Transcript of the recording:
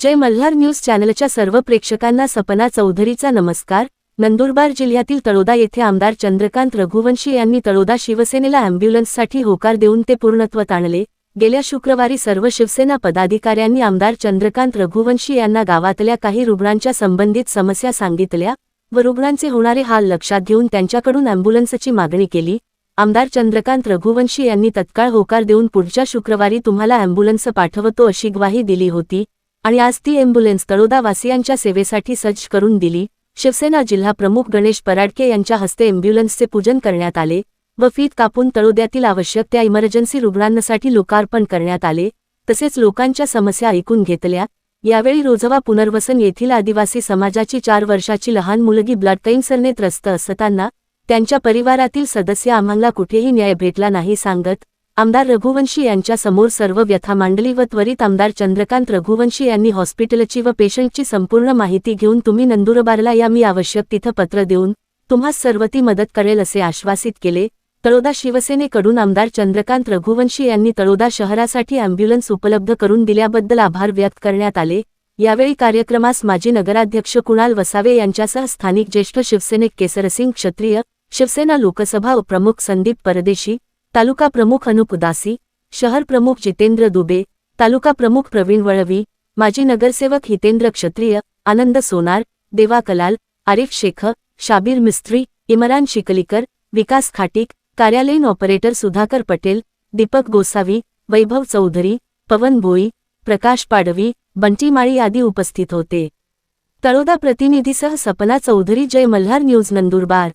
जय Malhar news चॅनलच्या सर्व प्रेक्षकांना सपना चौधरीचा नमस्कार. नंदुरबार जिल्ह्यातील तळोदा येथे आमदार चंद्रकांत रघुवंशी यांनी तळोदा शिवसेनेला अँब्युलन्ससाठी होकार देऊन ते पूर्णत्वात आणले. गेल्या शुक्रवारी सर्व शिवसेना पदाधिकाऱ्यांनी आमदार चंद्रकांत रघुवंशी यांना गावातल्या काही रुग्णांच्या संबंधित समस्या सांगितल्या व रुग्णांचे होणारे हाल लक्षात घेऊन त्यांच्याकडून अँब्युलन्सची मागणी केली. आमदार चंद्रकांत रघुवंशी यांनी तत्काळ होकार देऊन पुढच्या शुक्रवारी तुम्हाला अँब्युलन्स पाठवतो अशी ग्वाही दिली होती. आणि आज ती एम्ब्युलन्स तळोदावासियांच्या सेवेसाठी सज्ज करून दिली. शिवसेना जिल्हा प्रमुख गणेश पराडके यांच्या हस्ते एम्ब्युलन्सचे पूजन करण्यात आले व फीत कापून तळोद्यातील आवश्यक त्या इमर्जन्सी रुग्णांसाठी लोकार्पण करण्यात आले. तसेच लोकांच्या समस्या ऐकून घेतल्या. यावेळी रोजवा पुनर्वसन येथील आदिवासी समाजाची चार वर्षाची लहान मुलगी ब्लड कॅन्सरने त्रस्त असताना त्यांच्या परिवारातील सदस्य आम्हाला कुठेही न्याय भेटला नाही सांगत आमदार रघुवंशी यांच्यासमोर सर्व व्यथा मांडली व त्वरित आमदार चंद्रकांत रघुवंशी यांनी हॉस्पिटलची व पेशंटची संपूर्ण माहिती घेऊन तुम्ही नंदुरबारला या मी आवश्यक तिथं पत्र देऊन तुम्हास सर्व ती मदत करेल असे आश्वासित केले. तळोदा शिवसेनेकडून आमदार चंद्रकांत रघुवंशी यांनी तळोदा शहरासाठी अँब्युलन्स उपलब्ध करून दिल्याबद्दल आभार व्यक्त करण्यात आले. यावेळी कार्यक्रमास माजी नगराध्यक्ष कुणाल वसावे यांच्यासह स्थानिक ज्येष्ठ शिवसेनेक केसरसिंग क्षत्रिय शिवसेना लोकसभा उपप्रमुख संदीप परदेशी तालुका प्रमुख अनुप उदासी शहर प्रमुख जितेंद्र दुबे तालुका प्रमुख प्रवीण वळवी माजी नगरसेवक हितेंद्र क्षत्रिय आनंद सोनार देवा कलाल आरिफ शेख शाबीर मिस्त्री इमरान शिकलीकर विकास खाटीक कार्यालयीन ऑपरेटर सुधाकर पटेल दीपक गोसावी वैभव चौधरी पवन भोई प्रकाश पाडवी बंटी माळी आदी उपस्थित होते. तळोदा प्रतिनिधीसह सपना चौधरी जय मल्हार न्यूज नंदुरबार.